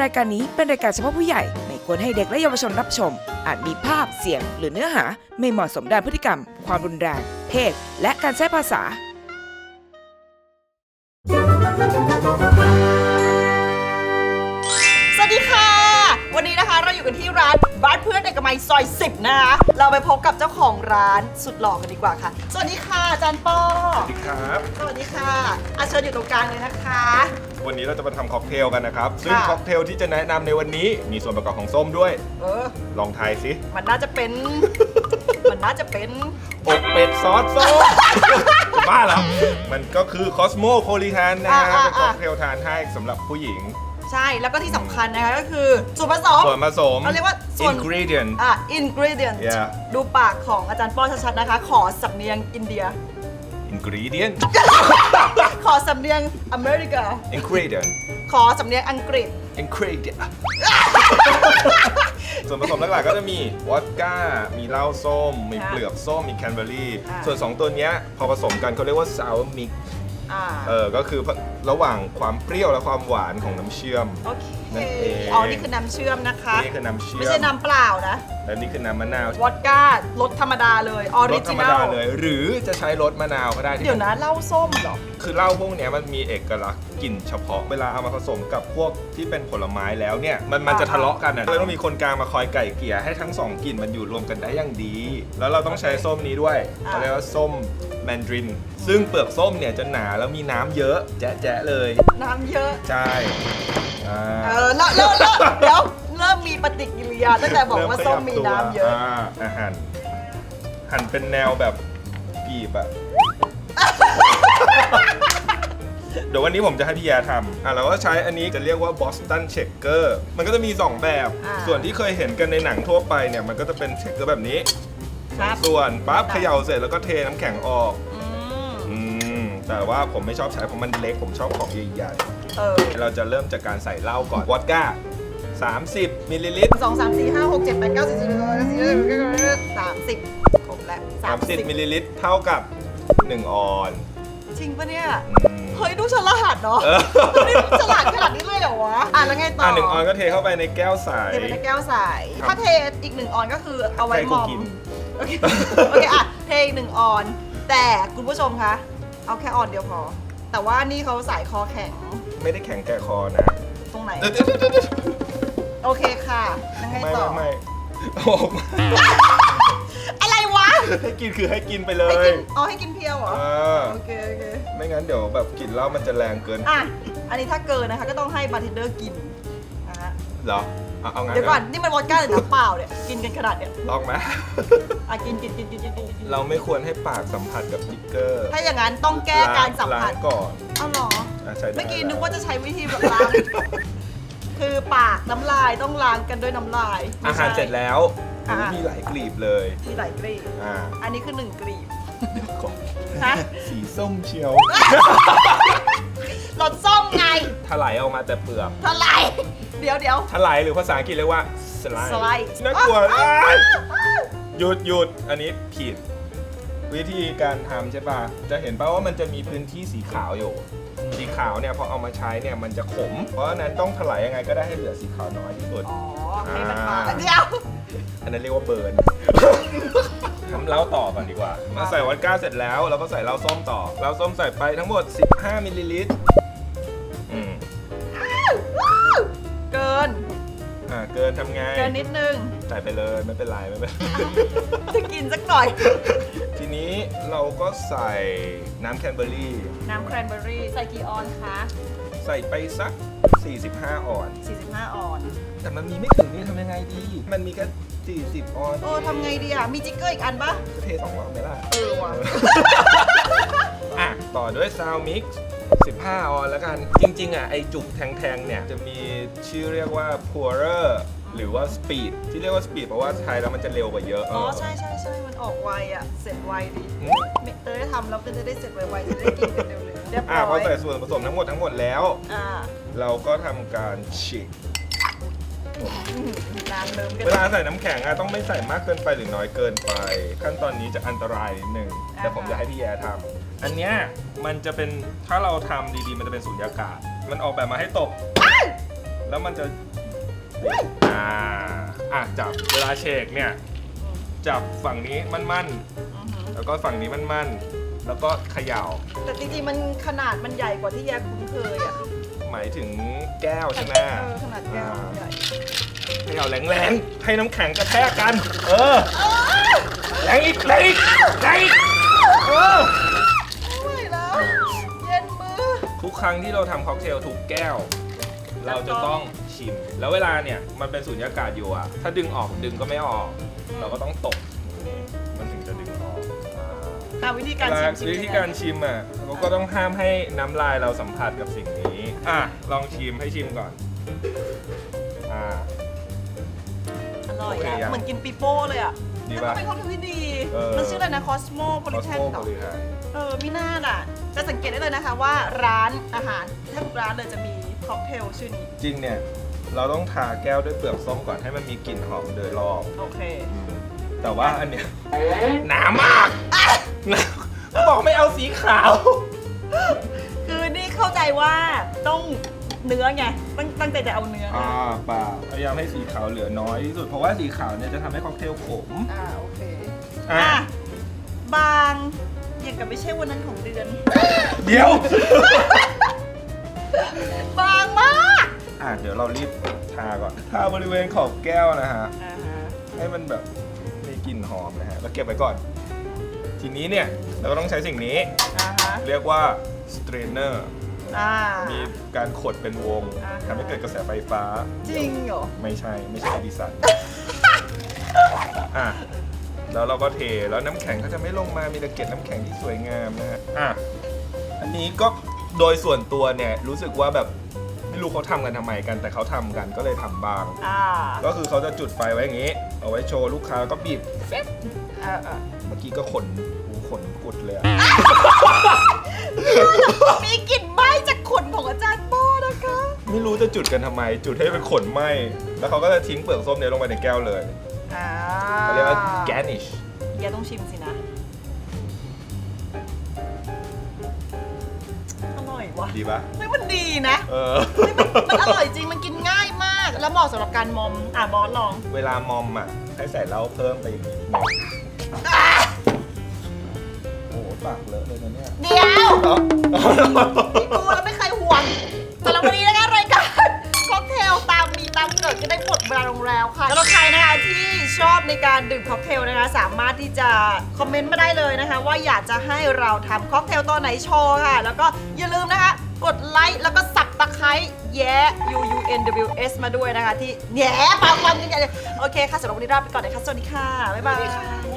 รายการนี้เป็นรายการเฉพาะผู้ใหญ่ ไม่ควรให้เด็กและเยาวชนรับชม อาจมีภาพเสียง หรือเนื้อหาไม่เหมาะสมด้านพฤติกรรม ความรุนแรง เพศ และการใช้ภาษา สวัสดีค่ะ วันนี้นะคะเราอยู่กันที่ร้านบ้านเพื่อนเอกมัยซอย 10 นะคะ เราไปพบกับเจ้าของร้านสุดหล่อกันดีกว่าค่ะ สวัสดีค่ะอาจารย์ป้อ สวัสดีครับ สวัสดีค่ะอาเชิญอยู่ตรงกลางเลยนะคะ วันนี้เราจะมาทำค็อกเทลกันนะครับ ซึ่งค่ะค็อกเทลที่จะแนะนำในวันนี้มีส่วนประกอบของส้มด้วย เออ ลองทายสิมันน่าจะเป็น มันน่าจะเป็นอกเป็ดซอสส้มจะบ้าแล้วมันก็คือคอสโมโพลิแทนนะฮะอ่าเป็นอ่าค็อกเทลทานให้สำหรับผู้หญิง ใช่แล้วก็ที่สำคัญนะคะก็คือส่วนผสม ส่วนผสมเราเรียกว่าส่วน ingredient อะ ingredient Yeah ดูปากของอาจารย์ป้อชัดๆนะคะ ขอสำเนียงอินเดีย ingredient ขอสำเนียงอเมริกา ingredient ขอสำเนียงอังกฤษ ingredient ส่วนผสมหลักๆก็จะมีวอดก้า มีเหล้าส้ม มีค่ะเปลือกส้ม มีแคนเบอร์รี่ค่ะส่วน 2 ตัวเนี้ยพอผสมกันเขาเรียกว่า sour mix อ่าเออก็คือระหว่างความเปรี้ยวและความหวานของน้ำเชื่อม โอเคนั่นเองอ๋อ นี่คือน้ำเชื่อมนะคะ นี่คือน้ำเชื่อมไม่ใช่น้ำเปล่านะ และนี่คือน้ำมะนาววอดก้ารสธรรมดาเลย ออรริสธรจิรมนัดาล เลย หรือจะใช้รสมะนาวก็ได้ที่เดี๋ยวนะเหล้าส้มเหรอ คือเหล้าพวกเนี้ยมันมีเอกลักษณ์กลิ่นเฉพาะ เวลาเอามาผสมกับพวกที่เป็นผลไม้แล้วเนี่ย มันมันจะทะเลาะกันอะเลยต้องมีคนกลางมาคอยไก่เกลี่ยให้ทั้งสองกลิ่นมันอยู่รวมกันได้อย่างดี แล้วเราต้องใช้ส้มนี้ด้วยอ่า เขาเรียกว่าส้มแมนดริน ซึ่งเปลือกส้มเนี่ยจะหนาแล้วมีน้ำเยอะแจ๊ะๆเลย น้ำเยอะ ใช่อ่าเออแล้วแล้วแล้วเดี๋ยวเริ่มมีปฏิกิริยาตั้งแต่บอกว่าส้มมีน้ำเยอะาอาหารหั่นเป็นแนวแบบกีบอะ เดี๋ยววันนี้ผมจะให้พี่แยทำอะเราก็ใช้อันนี้จะเรียกว่า Boston Shaker มันก็จะมี 2 แบบ อ่าส่วนที่เคยเห็นกันในหนังทั่วไปเนี่ย มันก็จะเป็นเชคเกอร์แบบนี้ ครับ ส่วนปั๊บเขย่าเสร็จแล้วก็เทน้ำแข็งออกอืมอืม แต่ว่าผมไม่ชอบใช้เพราะมันเล็ก ผมชอบของใหญ่เออๆ เราจะเริ่มจากการใส่เหล้าก่อน วอดก้า 30มิลลิลิตรสองสามสี่ห้าหกเจ็ดแปดเก้าสิบสิบเอ็ดสิบสองสิบสามสิบครบแล้วสามสิบ30มิลลิลิตรเท่ากับ 1 ออนจริงปะเนี่ย อืม เฮ้ยดูฉลาดเนาะเออนี่ฉลาดขนาดนี้เลยเหรอวะ อะแล้วไงต่ออะอะหนึ่งออนก็เทเข้าไปในแก้วใส เทไปในแก้วใสครับ ถ้าเทอีกหนึ่งออนก็คือเอาไว้ใครมกูอมกิน โอเคโอเคอะเทอีกหนึ่งออน แต่คุณผู้ชมคะ เอาแค่ออนเดียวพอ แต่ว่านี่เขาสายคอแข็ง ไม่ได้แข็งแก่คอนะตรงไหน เดี๋ยวเดี๋ยวเดี๋ยวเดี๋ยวโอเคค่ะแล้วไงไม่ต่ไม่อ ไม่โอ้ไม่อะไรวะให้กินคือให้กินไปเลให้ยกินอ๋อให้กินเพียวเหรอเออโอเค โอเค ไม่งั้นเดี๋ยวแบบกลินเหล้ามันจะแรงเกินอะ อันนี้ถ้าเกินนะคะ ก็ต้องให้บาร์เทนเดอร์กินนะฮะ เหรอเอาเอางั้นเดี๋ยวก่อนนี่มันวอดก้าหรือน้ำเปล่าเนี่ยกินกันขนาดเนี่ยลองไหม อะกินกินกินกินกินกินกินเราไม่ควรให้ปากสัมผัสกับติ๊กเกอร์ถ้าอย่างนั้นต้องแก้การสัมผัสล้งก่อนเอาเหรออะใช้ได้เมื่อกี้แล้วนึกว่าจะใช้วิธีแบบล้าง คือปากน้ำลายต้องล้างกันด้วยน้ำลายไม่อาใช่ หารเสร็จแล้วอะ มีหลายกลีบเลยมีหลายกรีบอ่าอันนี้คือหนึ่งกรีบของฮะสีส้มเชียวรสส้มไงถลายออกมาแต่เปลือกเท่าไหร่เดี๋ยวเดี๋ยวถลายหรือภาษาอังกฤษเรียกว่าสไลด์สไลด์น่ากลัวอ้ายหยุดหยุดอันนี้ผิด วิธีการทำใช่ป่ะ จะเห็นป่ะว่ามันจะมีพื้นที่สีขาวอยู่ สีขาวเนี่ยพอเอามาใช้เนี่ยมันจะขม เพราะฉะนั้นต้องถลายยังไงก็ได้ให้เหลือสีขาวน้อยที่สุด อ๋อให้มันมาอ่าเดี๋ยวอันนั้นเรียกว่าเบิร์น ทำเหล้าต่อก่อนดีกว่ามาใส่วอดก้าเสร็จแล้วเราก็ใส่เหล้าส้มต่อ เหล้าส้มใส่ไปทั้งหมด 15มิลลิลิตร ใส่ไปเลยไม่เป็นไรไม่เป็นไร จะกินสักหน่อย ทีนี้เราก็ใส่น้ำแคนเบอร์รี่ น้ำแครนเบอร์รี่ใส่กี่ออนคะใส่ไปสัก 45 ออน 45 ออน แต่มันมีไม่ถึงนี่ทำยังไงดี มันมีแค่ 40 ออนโอ้ทำไงดีอะ มีจิ๊กเกอร์อีกอันปะก็เทสองรอบไหมล่ะ เออว่ะอะ ต่อด้วยซาวมิกซ์15 ออนแล้วกัน จริง ๆ อะ ไอจุกแทง ๆ เนี่ย จะมีชื่อเรียกว่า pourer หรือว่า speed ที่เรียกว่า speed เพราะว่าไทยแล้วมันจะเร็วกว่าเยอะอ๋อใช่ใช่ใช่มันออกไวอะ เสร็จไวดีอืมเมเตอร์ได้ทำแล้วก็จะได้เสร็จไวๆจะได้กินกันเร็วๆเรียบอะร้พออยใส่ส่วนผสมทั้งหมดทั้งหมดแล้ว อ่าเราก็ทำการฉีกอื้อหือน้ำเริ่มกันเวลาใส่น้ำแข็งอะต้องไม่ใส่มากเกินไปหรือน้อยเกินไป ขั้นตอนนี้จะอันตรายนิดนึงแต่ผมจะให้พี่แยทำอันเนี้ยมันจะเป็นถ้าเราทำดีๆ มันจะเป็นสุญญากาศ มันออกแบบมาให้ตบแล้วมันจะ อ่าอะจับเวลาเชกเนี่ย จับฝั่งนี้มั่นอือหือๆ แล้วก็ฝั่งนี้มั่นๆ แล้วก็เขย่าแต่จริงๆ มันขนาดมันใหญ่กว่าที่แยกคุ้นเคยอะหมายถึงแก้วใช่ไหมเออขนาดแก้วใหญ่เขย่าแรงๆ ให้น้ำแข็งกระแทกกัน เออแรงอีกแรงอีกแรงอีกเออ ไม่แล้ว เย็นมือ ทุกครั้งที่เราทำค็อกเทลทุกแก้ว เราจะต้อง ชิม แล้วเวลาเนี่ยมันเป็นสุญญากาศอยู่อะถ้าดึงออกดึงก็ไม่ออก เราก็ต้องตบอย่างนี้มันถึงจะดึงออกอ่าตามวิธีการชิมชิมวิธีการชิมอะเราก็ต้องห้ามให้น้ำลายเราสัมผัสกับสิ่งนี้อะลองชิมให้ชิมก่อนอ่าอร่อยโอเคอะยังเหมือนกินปีโป้เลยอะดีแต่ปะก็เป็นข้าวที่ดีเออมันชื่ออะไรนะคอสโมโพคลิอสแทโมนโพลิแทนเออพี่นาดอะ จะสังเกตได้เลยนะคะว่าร้านอาหารแทบทุกร้านเลยจะมีค็อกเทลชื่อนี้ จริงเนี่ย เราต้องทาแก้วด้วยเปลือกส้มก่อนให้มันมีกลิ่นหอมโดยรอบ โอเค แต่ว่าอันเนี้ยหนามากหนาเขาบอกไม่เอาสีขาว คือนี่เข้าใจว่าต้องเนื้อไงตั้งตั้งใจจะเอาเนื้ออ่านะเปล่าพยายามให้สีขาวเหลือน้อยที่สุด เพราะว่าสีขาวเนี่ยจะทำให้ค็อกเทลขม อ่าโอเค อะ อะ บางอย่างกับไม่ใช่วันนั้นของเดือน เดี๋ยว ดี๋ยวเรารีบทาก่อนทาบริเวณขอบแก้วนะฮะ อ่าฮะให้มันแบบมีกลิ่นหอมนะฮะ แล้วเก็บไว้ก่อน ทีนี้เนี่ย เราก็ต้องใช้สิ่งนี้ อ่าฮะเรียกว่า strainer อ่า มีการขดเป็นวงอ่าฮะ ทำให้เกิดกระแสไฟฟ้า จริงเหรอ ไม่ใช่ไม่ใช่อดิสัน อะ แล้วเราก็เทแล้วน้ำแข็งก็จะไม่ลงมามีแต่เกล็ดน้ำแข็งที่สวยงามนะฮะอะ อันนี้ก็โดยส่วนตัวเนี่ยรู้สึกว่าแบบ ไม่รู้เขาทำกันทำไมกัน แต่เขาทำกันก็เลยทำบาง อ่าก็คือเขาจะจุดไฟไว้อย่างนี้ เอาไว้โชว์ลูกค้าแล้วก็บีบเซ็ตอ่าอ่าเมื่อกี้ก็ขนโอ้โหขนกุดเลยอะมีกลิ่นไหม้จากขนของอาจารย์โป้นะคะ ไม่รู้จะจุดกันทำไม จุดให้เป็นขนไหมแล้วเขาก็จะทิ้งเปลือกส้มเนี่ยลงไปในแก้วเลยอ่าเขาเรียกว่า garnish เฮียต้องชิมสินะ ว่ะดีปะเฮ้ยมันดีนะเออมันอร่อยจริงมันกินง่ายมาก แล้วเหมาะสำหรับการมอมอะบอสลองเวลามอมอะให้ใส่เหล้าเพิ่มไปอีกนิดนึงโอ้โหปากเลอะเลยนะเนี่ยเดี๋ยว เอ้าพี่กูแล้วไม่เคยห่ เวลาลงแล้วค่ะสำหรับใครนะคะที่ชอบในการดื่มค็อกเทลนะคะสามารถที่จะคอมเมนต์มาได้เลยนะคะ ว่าอยากจะให้เราทำค็อกเทลตัวไหนโชว์ค่ะ แล้วก็อย่าลืมนะคะ กดไลค์แล้วก็สับตะไคร้แย้ U U N W S มาด้วยนะคะ ที่แย้ปากวันกันใหญ่เลยโอเคค่ะสำหรับวันนี้ลาไปก่อนนะคะสวัสดีค่ะบ๊ายบาย